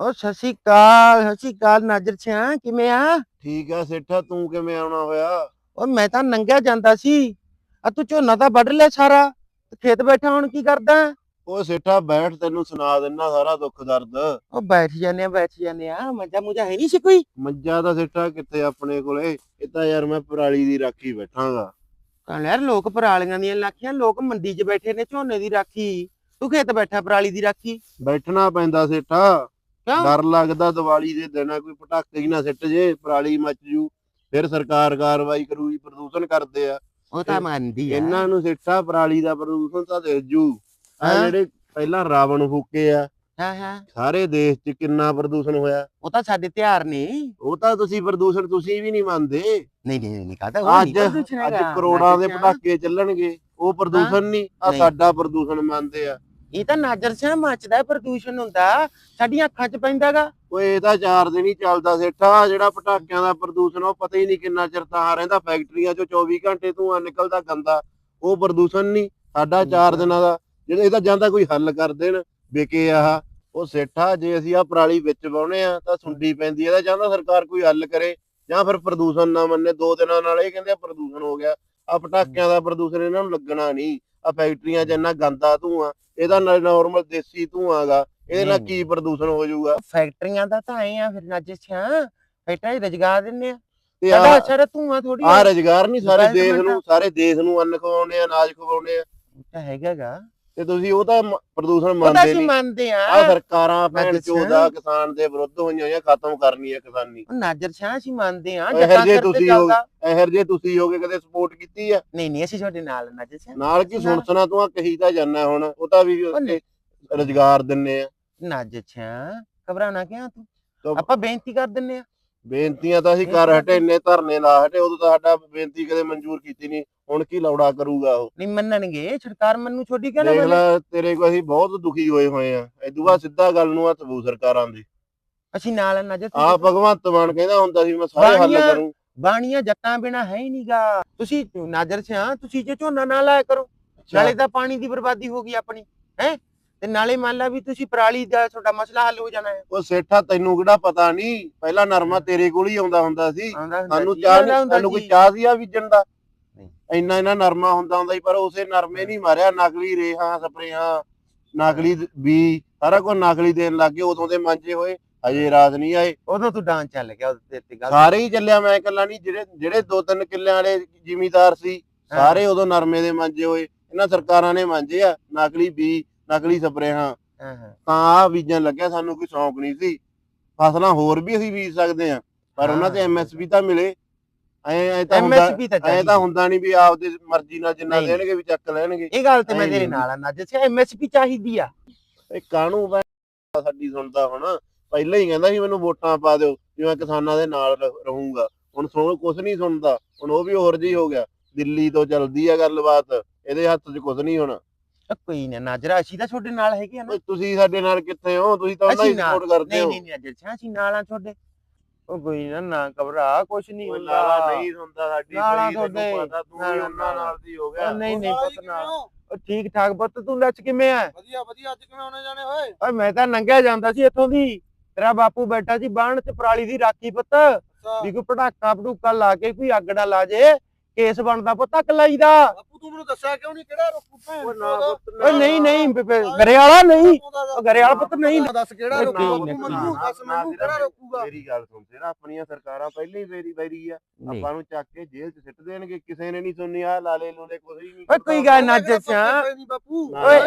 ਓ ਸਤਿ ਸ਼੍ਰੀ ਅਕਾਲ ਸਤਿ ਸ਼੍ਰੀ ਅਕਾਲ ਨਾਜਰ ਸਿਆ ਕਿਵੇਂ ਆ? ਠੀਕ ਆ ਸੇਠਾ ਤੂੰ ਕਿਵੇਂ ਆਉਣਾ ਹੋਇਆ? ਓ ਮੈਂ ਤਾਂ ਨੰਗਿਆ ਜਾਂਦਾ ਸੀ। ਆ ਤੂੰ ਝੋਨਾ ਤਾਂ ਵੱਢ ਲਿਆ ਸਾਰਾ ਤੇ ਖੇਤ ਬੈਠਾ ਹੁਣ ਕੀ ਕਰਦਾ? ਓ ਸੇਠਾ ਬੈਠ ਤੈਨੂੰ ਸੁਣਾ ਦਿੰਨਾ ਸਾਰਾ ਦੁੱਖ ਦਰਦ। ਓ ਬੈਠ ਜਾਂਦੇ ਆ ਬੈਠ ਜਾਂਦੇ ਆ ਮੱਝਾ ਮੁਝਾ ਹੈ ਨਹੀਂ ਸੀ ਕੋਈ? ਮੱਝਾਂ ਦਾ ਸੇਠਾ ਕਿੱਥੇ ਆਪਣੇ ਕੋਲੇ? ਇਹ ਤਾਂ ਯਾਰ ਮੈਂ ਪਰਾਲੀ ਦੀ ਰਾਖੀ ਬੈਠਾਂਗਾ। ਤਾਂ ਯਾਰ ਲੋਕ ਪਰਾਲੀਆਂ ਦੀਆਂ ਲਾਖੀਆਂ ਲੋਕ ਮੰਡੀ 'ਚ ਬੈਠੇ ਨੇ ਝੋਨੇ ਦੀ ਰਾਖੀ। ਤੂੰ ਖੇਤ ਬੈਠਾ ਪਰਾਲੀ ਦੀ ਰਾਖੀ? ਬੈਠਣਾ ਪੈਂਦਾ ਸੇਠਾ। ਕਿਉਂ ਡਰ ਲੱਗਦਾ ਦੀਵਾਲੀ ਦੇ ਦਿਨ ਕੋਈ ਪਟਾਕੇ ਹੀ ਨਾ ਸਿੱਟ ਜੇ ਪਰਾਲੀ ਮੱਚ ਜੂ ਫਿਰ ਸਰਕਾਰ ਕਾਰਵਾਈ ਕਰੂਗੀ ਪ੍ਰਦੂਸ਼ਣ ਕਰਦੇ ਆ। ਉਹ ਤਾਂ ਮੰਨਦੀ ਆ। ਇਹਨਾਂ ਨੂੰ ਸੇਠਾ ਪਰਾਲੀ ਦਾ ਪ੍ਰਦੂਸ਼ਣ ਤਾਂ ਦੇ ਜੂ। ਆ। ਜਿਹੜੇ ਪਹਿਲਾਂ ਰਾਵਣ ਫੂਕੇ ਆ ਹਾਂ ਹਾਂ। ਸਾਰੇ ਦੇਸ਼ 'ਚ ਕਿੰਨਾ ਪ੍ਰਦੂਸ਼ਣ ਹੋਇਆ। ਉਹ ਤਾਂ ਸਾਡੇ ਤਿਉਹਾਰ ਨੇ। ਉਹ ਤਾਂ ਤੁਸੀਂ ਪ੍ਰਦੂਸ਼ਣ ਤੁਸੀਂ ਵੀ ਨਹੀਂ ਮੰਨਦੇ। ਨਹੀਂ ਨਹੀਂ ਨਹੀਂ ਕਹਤਾ ਉਹ ਅੱਜ ਅੱਜ। ਕਰੋੜਾਂ ਦੇ ਪਟਾਕੇ ਚੱਲਣਗੇ। ਉਹ ਪ੍ਰਦੂਸ਼ਣ ਨਹੀਂ ਆ। ਸਾਡਾ ਪ੍ਰਦੂਸ਼ਣ ਮੰਨਦੇ ਆ। ਇਹ ਤਾਂ ਨਾਜਰ ਸਿਆ ਮੱਚਦਾ ਪ੍ਰਦੂਸ਼ਣ ਹੁੰਦਾ। ਸਾਡੀਆਂ ਅੱਖਾਂ 'ਚ ਪੈਂਦਾਗਾ ਓਏ ਇਹ ਤਾਂ ਚਾਰ ਦਿਨ ਹੀ ਚੱਲਦਾ ਸੇਠਾ। ਜਿਹੜਾ ਪਟਾਕਿਆਂ ਦਾ ਪ੍ਰਦੂਸ਼ਣ ਉਹ ਪਤਾ ਹੀ ਨਹੀਂ ਕਿੰਨਾ ਚਿਰ ਤਾਂ ਰਹਿੰਦਾ। ਫੈਕਟਰੀਆਂ ਚੋਂ 24 ਘੰਟੇ ਧੂੰਆਂ ਨਿਕਲਦਾ ਗੰਦਾ। ਉਹ ਪ੍ਰਦੂਸ਼ਣ ਨਹੀਂ। ਸਾਡਾ ਚਾਰ ਦਿਨਾਂ ਦਾ ਜਿਹੜਾ ਇਹਦਾ ਜਾਂਦਾ ਕੋਈ ਹੱਲ ਕਰ ਦੇਣ ਵਿਕੇ ਆਹ। ਉਹ ਸੇਠਾ ਜੇ ਅਸੀਂ ਆ ਪਰਾਲੀ ਵਿੱਚ ਪਾਉਨੇ ਆ ਤਾਂ ਸੁੰਡੀ ਪੈਂਦੀ ਇਹਦਾ ਚਾਹੁੰਦਾ ਸਰਕਾਰ ਕੋਈ ਹੱਲ ਕਰੇ ਜਾਂ ਫਿਰ ਪ੍ਰਦੂਸ਼ਣ ਨਾ ਮੰਨੇ। ਦੋ ਦਿਨਾਂ ਨਾਲ ਇਹ ਕਹਿੰਦੇ ਪ੍ਰਦੂਸ਼ਣ ਹੋ ਗਿਆ। ਆ ਪਟਾਕਿਆਂ ਦਾ ਪ੍ਰਦੂਸ਼ਣ ਇਹਨਾਂ ਨੂੰ ਲੱਗਣਾ ਨਹੀਂ। ਆ ਫੈਕਟਰੀਆਂ 'ਚ ਇੰਨਾ ਗੰਦਾ ਧੂੰਆਂ। ਇਹਦਾ ਨਾਲ ਨਾਰਮਲ ਦੇਸੀ ਧੂੰਆਂ ਗਾ ਇਹਦੇ ਨਾਲ ਕੀ ਪ੍ਰਦੂਸ਼ਣ ਹੋ ਜਾਊਗਾ? ਫੈਕਟਰੀਆਂ ਦਾ ਤਾਂ ਐ ਆ ਫਿਰ ਫੈਕਟਰੀਆਂ 'ਚ ਰੁਜ਼ਗਾਰ ਦਿੰਨੇ ਆ। ਤੇ ਸਾਡਾ ਆ ਅਸਰ ਧੂਆਂ ਥੋੜੀ ਆ। ਰੁਜ਼ਗਾਰ ਨਹੀਂ ਸਾਰੇ ਦੇਸ਼ ਨੂੰ ਸਾਰੇ ਦੇਸ਼ ਨੂੰ ਅੰਨ ਖਵਾਉਣੇ ਆ ਅਨਾਜ ਖਵਾਉਣੇ ਆ। ਤਾਂ ਹੈਗਾਗਾ ਤੇ ਤੁਸੀਂ ਉਹ ਤਾਂ ਮ- ਪ੍ਰਦੂਸ਼ਣ ਉਹਦਾ ਮੰਨਦੇ ਅਸੀਂ ਨਹੀਂ ਮੰਨਦੇ ਆ। ਆ ਸਰਕਾਰਾਂ ਭੈਣ ਦੱਸਾਂ। ਚੋਦਾ ਕਿਸਾਨ ਦੇ ਵਿਰੁੱਧ ਹੋਈਆਂ ਹੋਈਆਂ ਖਤਮ ਕਰਨੀ ਹੈ ਕਿਸਾਨੀ ਨਾਜਰ ਸਿਆ ਅਸੀਂ ਮੰਨਦੇ ਆ ਇਹੋ ਜੱਟਾਂ ਜਿਹੇ ਸਿਰ ਤੇ ਤੁਸੀਂ ਹੋ- ਚੱਲਦਾ ਇਹਰ ਜੇ ਤੁਸੀਂ ਹੋਗੇ ਕਦੇ ਸਪੋਰਟ ਕੀਤੀ ਆ? ਨਹੀਂ ਨਹੀਂ ਅਸੀਂ ਤੁਹਾਡੇ ਨਾਲ ਨਾਜਰ ਸਿਆ ਨਾਲ ਕੀ ਸੁਣ ਸੁਣਾ ਤੂੰ ਆ ਕਹੀ ਤਾਂ ਜਾਨਾ ਹੁਣ। ਉਹ ਤਾਂ ਵੀ ਉਹ ਨਹੀਂ। ਰੁਜ਼ਗਾਰ ਦਿੰਨੇ ਆ। ਨਾਜਰ ਸਿਆ ਘਬਰਾਣਾ ਕਿਉਂ ਤੂੰ? ਤਾਂ- ਆਪਾਂ ਬੇਨਤੀ ਕਰ ਦਿੰਨੇ ਆ। ਬੇਨਤੀਆਂ ਤਾਂ ਅਸੀਂ ਕਰ ਹਟੇ ਇੰਨੇ ਧਰਨੇ ਲਾ ਹਟੇ ਉਦੋਂ ਤਾਂ ਸਾਡਾ ਬੇਨਤੀ ਕਦੇ ਮਨਜ਼ੂਰ ਕੀਤੀ ਨਹੀਂ। ਹੁਣ ਕੀ ਲੌੜਾ ਕਰੂਗਾ ਉਹ? ਨਹੀਂ ਮੰਨਣਗੇ ਸਰਕਾਰ ਮੰਨੂ ਛੋਟੀ ਨਾ ਦੇਖ ਲੈ ਤੇਰੇ ਕੋ ਅਸੀਂ ਬਹੁਤ ਦੁਖੀ ਹੋਏ ਹੋਏ ਆ। ਇਦੋਂ ਬਾਅਦ ਸਿੱਧਾ ਗੱਲ ਨੂੰ ਹੱਥ ਬੂ ਸਰਕਾਰਾਂ ਦੇ। ਅਸੀਂ ਨਾਲ ਆ ਨਾਜਰ ਆ ਭਗਵੰਤ ਮਾਨ ਕਹਿੰਦਾ ਹੁੰਦਾ ਸੀ ਮੈਂ ਸਾਰੇ ਹੱਲ ਕਰੂੰ। ਬਾਣੀਆਂ ਜੱਟਾਂ ਬਿਨਾ ਹੈ ਹੀ ਨਹੀਂਗਾ ਤੁਸੀਂ ਨਾਜਰ ਸਿਆ ਤੁਸੀਂ ਜੇ ਝੋਨਾ ਨਾ ਲਾਇਆ ਕਰੋ। ਨਾਲੇ ਤਾਂ ਪਾਣੀ ਦੀ ਬਰਬਾਦੀ ਹੋ ਗਈ ਆਪਣੀ ਹੈ? ਤੇ ਨਾਲੇ ਮੰਨ ਲਾ ਵੀ ਤੁਸੀਂ ਪਰਾਲੀ ਦਾ ਤੁਹਾਡਾ ਮਸਲਾ ਹੱਲ ਹੋ ਜਾਣਾ ਹੈ। ਉਹ ਸੇਠਾ ਤੈਨੂੰ ਕਿਹੜਾ ਪਤਾ ਨਹੀਂ ਪਹਿਲਾਂ ਨਰਮਾ ਤੇਰੇ ਕੋਲ ਹੀ ਆਉਂਦਾ ਹੁੰਦਾ ਸੀ। ਆਉਂਦਾ ਹੁੰਦਾ ਸਾਨੂੰ ਸੀ, ਚਾਹ ਆਉਂਦਾ ਨਹੀਂ ਹੁੰਦਾ ਸਾਨੂੰ ਕੋਈ ਸੀ। ਚਾਹ ਸੀ ਆ ਬੀਜਣ ਦਾ। ਇੰਨਾ ਇੰਨਾ ਨਰਮਾ ਹੁੰਦਾ ਹੁੰਦਾ ਸੀ ਪਰ ਉਸੇ ਨਰਮੇ ਨਹੀਂ ਮਾਰਿਆ। ਨਕਲੀ ਰੇਹਾਂ ਸਪਰੇਹਾਂ ਨਕਲੀ ਬੀ ਸਾਰਾ ਕੁਝ ਨਕਲੀ ਦੇਣ ਲੱਗ ਗਏ। ਉਦੋਂ ਦੇ ਮਾਂਜੇ ਹੋਏ ਹਜੇ ਰਾਤ ਨਹੀਂ ਆਏ। ਉਦੋਂ ਤੂੰ ਡਾਂਸ ਚੱਲ ਗਿਆ ਉਹਦੇ ਤੇ ਗੱਲ। ਸਾਰੇ ਹੀ ਚੱਲਿਆ ਮੈਂ ਇਕੱਲਾ ਨਹੀਂ ਜਿਹੜੇ ਜਿਹੜੇ ਦੋ ਤਿੰਨ ਕਿੱਲਿਆਂ ਵਾਲੇ ਜ਼ਿਮੀਦਾਰ ਸੀ। ਸਾਰੇ ਉਦੋਂ ਨਰਮੇ ਦੇ ਮਾਂਜੇ ਹੋਏ। ਇਹਨਾਂ ਸਰਕਾਰਾਂ ਨੇ ਮਾਂਜੇ ਆ ਨਕਲੀ ਬੀ ਨਕਲੀ ਸਪਰੇਹਾਂ। ਤਾਂ ਆ ਬੀਜਣ ਲੱਗਿਆ ਸਾਨੂੰ ਕੋਈ ਸ਼ੌਂਕ ਨਹੀਂ ਸੀ। ਫਸਲਾਂ ਹੋਰ ਵੀ ਅਸੀਂ ਬੀਜ ਸਕਦੇ ਆ ਪਰ ਉਹਨਾਂ ਤੇ। ਐਮਐਸਪੀ ਤਾਂ ਮਿਲੇ। ਐ ਐ ਤਾਂ ਹੁੰਦਾ ਐਮਐਸਪੀ ਤਾਂ ਐ ਤਾਂ ਹੁੰਦਾ ਨਹੀਂ ਵੀ ਆਪਦੇ ਮਰਜ਼ੀ ਨਾਲ ਜਿੰਨਾ। ਦੇਣਗੇ ਵੀ ਚੱਕ ਲੈਣਗੇ। ਇਹ ਗੱਲ ਤੇ ਮੈਂ ਤੇਰੇ। ਨਾਲ ਆ ਨਾਜਰ ਸਿਆ ਐਮਐਸਪੀ ਚਾਹੀਦੀ ਆ। ਇਹ ਕਾਹਨੂੰ ਸਾਡੀ ਸੁਣਦਾ ਹੁਣ। ਪਹਿਲਾਂ ਹੀ ਕਹਿੰਦਾ ਸੀ ਮੈਨੂੰ ਵੋਟਾਂ ਪਾ ਦਿਓ ਵੀ ਮੈਂ ਕਿਸਾਨਾਂ ਦੇ ਨਾਲ ਰਹੂੰਗਾ। ਹੁਣ ਸੁਣ ਕੁਝ ਨਹੀਂ ਸੁਣਦਾ। ਹੁਣ ਉਹ ਵੀ ਹੋਰ ਜੀ ਹੋ ਗਿਆ। ਦਿੱਲੀ ਤੋਂ ਚੱਲਦੀ ਆ ਗੱਲਬਾਤ। ਇਹਦੇ ਹੱਥ 'ਚ ਕੁਝ ਨਹੀਂ ਹੋਣਾ। ਕੋਈ ਨਾ ਨਾਜਰਾ ਅਸੀਂ ਤਾਂ ਤੁਹਾਡੇ ਨਾਲ ਹੈਗੇ ਆ ਨਾ। ਓਏ ਤੁਸੀਂ ਸਾਡੇ ਨਾਲ ਕਿੱਥੇ ਹੋ? ਤੁਸੀਂ ਤਾਂ ਉਹਨਾਂ ਹੀ ਸਪੋਰਟ ਕਰਦੇ ਨਹੀਂ ਹੋ। ਨਹੀਂ ਨਹੀਂ ਨਾਜਰ ਅਸੀਂ ਨਾਲ ਆ ਤੁਹਾਡੇ। ਉਹ ਕੋਈ ਨਾ ਨਾ ਘਬਰਾ ਕੁਛ ਨਹੀਂ ਓਏ ਹੁੰਦਾ। ਲਾਲਾ ਨਹੀਂ ਸੁਣਦਾ ਸਾਡੀ ਲਾਲਾ ਕੋਈ, ਤੈਨੂੰ ਤੁਹਾਡੇ- ਪਤਾ ਤੂੰ ਵੀ ਲਾਲਾ ਉਹਨਾਂ ਨਾਲ ਦੀ ਹੋ ਗਿਆ। ਉਹ ਨਹੀਂ ਨਹੀਂ ਪੁੱਤ ਨਾਲ? ਉਹ ਠੀਕ ਠਾਕ ਪੁੱਤ ਤੂੰ ਦੱਸ ਕਿਵੇਂ ਆ ਵਧੀਆ ਵਧੀਆ ਅੱਜ ਕਿਵੇਂ ਆਉਣੇ ਜਾਣੇ ਹੋਏ? ਓਏ ਮੈਂ ਤਾਂ ਨੰਗਿਆ ਜਾਂਦਾ ਸੀ ਇੱਥੋਂ ਦੀ। ਤੇਰਾ ਬਾਪੂ ਬੈਠਾ ਸੀ ਬਾਣ ਚ ਪਰਾਲੀ ਦੀ ਰਾਖੀ ਪੁੱਤ। ਅੱਛਾ। ਵੀ ਕੋਈ ਪਟਾਕਾ ਪਟੂਕਾ ਲਾ ਕੇ ਕੋਈ ਅੱਗ ਨਾ ਲਾ ਜੇ। ਕੇਸ ਬਣਦਾ ਪੁੱਤ ਕਲਾਈ ਦਾ ਬਾਪੂ ਤੂੰ ਮੈਨੂੰ ਦੱਸਿਆ ਕਿਉਂ ਨਹੀਂ? ਕਿਹੜਾ ਰੁੱਖੂ ਭੈਣ ਓ ਨਾ ਪੁੱਤ ਓਏ ਨਹੀਂ ਨਹੀਂ ਗਰੇ ਵਾਲਾ ਨਹੀਂ। ਉਹ ਗਰੇ ਵਾਲਾ ਪੁੱਤ ਨਹੀਂ। ਦੱਸ ਕਿਹੜਾ ਨਹੀਂ, ਮੈਨੂੰ ਦੱਸ ਮੈਨੂੰ ਕਿਹੜਾ ਰੁੱਖੂਗਾ ਮੇਰੀ ਗੱਲ ਸੁਣ ਤੇਰਾ ਆਪਣੀਆਂ ਸਰਕਾਰਾਂ ਪਹਿਲਾਂ ਹੀ ਵੇਰੀ ਵੈਰੀ ਆ। ਆਪਾਂ ਨੂੰ ਚੱਕ ਕੇ ਜੇਲ੍ਹ 'ਚ ਸਿੱਟ ਦੇਣਗੇ ਕਿਸੇ ਨੇ ਨਹੀਂ ਸੁਣਨੀ ਆ ਲਾਲੇ ਲੂਲੇ ਕੁਝ ਨਹੀਂ ਓਏ ਕੋਈ ਗੱਲ ਨਾ ਜੱਸਿਆ ਨਹੀਂ ਬਾਪੂ? ਨਾ, ਓਏ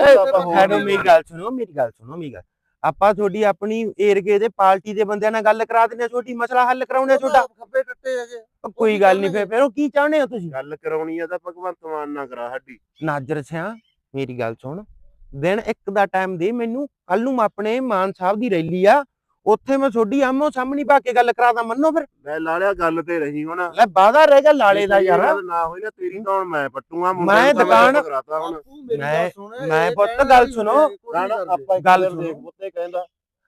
ਹੈਡੋ ਮੇਰੀ ਗੱਲ ਸੁਣੋ ਮੇਰੀ ਗੱਲ ਸੁਣੋ ਮੇਰੀ ਗੱਲ। ਆਪਾਂ ਤੁਹਾਡੀ ਆਪਣੀ ਏਰੀਏ ਦੇ ਪਾਰਟੀ ਦੇ ਬੰਦਿਆਂ ਨਾਲ ਗੱਲ ਕਰਾ ਦਿੰਦੇ ਆ ਛੋਟੀ ਮਸਲਾ ਹੱਲ ਕਰਾਉਣੇ ਆ ਤੁਹਾਡਾ। ਖੱਬੇ ਟੱਟੇ ਹੈਗੇ। ਉਹ ਕੋਈ ਗੱਲ ਨਹੀਂ ਫਿਰ ਫਿਰ ਉਹ ਕੀ ਚਾਹੁੰਦੇ ਹੋ ਤੁਸੀਂ? ਗੱਲ ਕਰਾਉਣੀ ਆ ਤਾਂ ਭਗਵੰਤ ਮਾਨ ਨਾ ਕਰਾ ਸਾਡੀ। ਨਾਜਰ ਸਿਆ ਮੇਰੀ ਗੱਲ ਸੁਣ। ਦਿਨ ਇੱਕ ਦਾ ਟਾਈਮ ਦੇ ਮੈਨੂੰ ਕੱਲ ਨੂੰ ਆਪਣੇ ਮਾਨ ਸਾਹਿਬ ਦੀ ਰੈਲੀ ਆ। ਉੱਥੇ ਮੈਂ ਤੁਹਾਡੀ ਆਮੋ ਸਾਹਮਣੀ ਪਾ ਕੇ ਗੱਲ ਕਰਾਦਾ ਮੰਨੋ ਫਿਰ। ਲੈ ਲਾਲਿਆ ਗੱਲ ਤੇ ਰਹੀ ਹੁਣ। ਲੈ ਵਾਦਾ ਰਹਿ ਗਿਆ ਲਾਲੇ ਦਾ ਯਾਰ। ਨਾ ਹੋਈ ਨਾ ਤੇਰੀ ਹੁਣ ਮੈਂ ਪੱਟੂਆ ਮੈਂ ਦੁਕਾਨ- ਮੈਂ- ਮੈਂ ਪੁੱਤ ਗੱਲ ਸੁਣੋ। ਆਪਾਂ ਗੱਲ। ਦੇਖ ਪੁੱਤੇ ਕਹਿੰਦਾ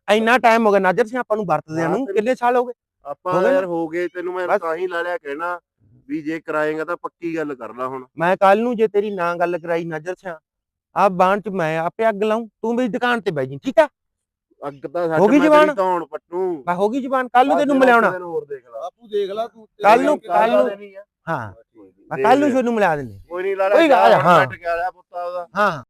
ਇੰਨਾ ਟਾਈਮ ਹੋ ਗਿਆ ਨਾਜਰ ਸਿਆ ਆਪਾਂ ਨੂੰ ਵਰਤਦਿਆਂ ਨੂੰ ਕਿੰਨੇ ਸਾਲ ਹੋ ਗਏ? ਆਪਾਂ? ਯਾਰ ਹੋ ਗਏ ਤੈਨੂੰ ਮੈਂ। ਤਾਂ ਹੀ ਲਾਲਿਆ ਕਹਿਣਾ ਵੀ ਜੇ ਕਰਾਏਗਾ ਤਾਂ ਪੱਕੀ ਗੱਲ ਕਰ ਲੈ ਹੁਣ। ਮੈਂ ਕੱਲ ਨੂੰ ਜੇ ਤੇਰੀ ਨਾ ਗੱਲ ਕਰਾਈ ਨਾਜਰ ਸਿਆ ਆ ਬਾਣ ਚ ਮੈਂ ਆਪੇ ਅੱਗ ਲਾਉਂ ਤੂੰ ਮੇਰੀ ਦੁਕਾਨ ਤੇ ਬਹਿ ਜੀ ਠੀਕ ਆ? ਅੱਗ ਤਾਂ ਹੋ ਗਈ ਮੈਂ ਜਵਾਨ? ਤੇਰੀ ਧੌਣ ਪੱਟੂ। ਬਾ ਹੋ ਗਈ ਜ਼ਬਾਨ ਕੱਲ ਨੂੰ ਤੈਨੂੰ ਮਿਲਾਉਣਾ। ਹੋਰ ਦੇਖ ਲਾ। ਬਾਪੂ ਦੇਖ ਲੈ ਤੂੰ ਕੱਲ੍ਹ ਨੂੰ- ਕੱਲ੍ਹ ਨੂੰ-। ਹਾਂ ਦੇਖ ਕੱਲ ਨੂੰ। ਤੁਹਾਨੂੰ ਮਿਲਾ ਦਿੰਦੇ ਕੋਈ ਨਹੀਂ ਲਾ ਕੋਈ ਗੱਲ- ਹਾਂ। ਹਾਂ ਟਕਿਆ ਲਿਆ ਪੁੱਤਾ ਉਹਦਾ ਹਾਂ।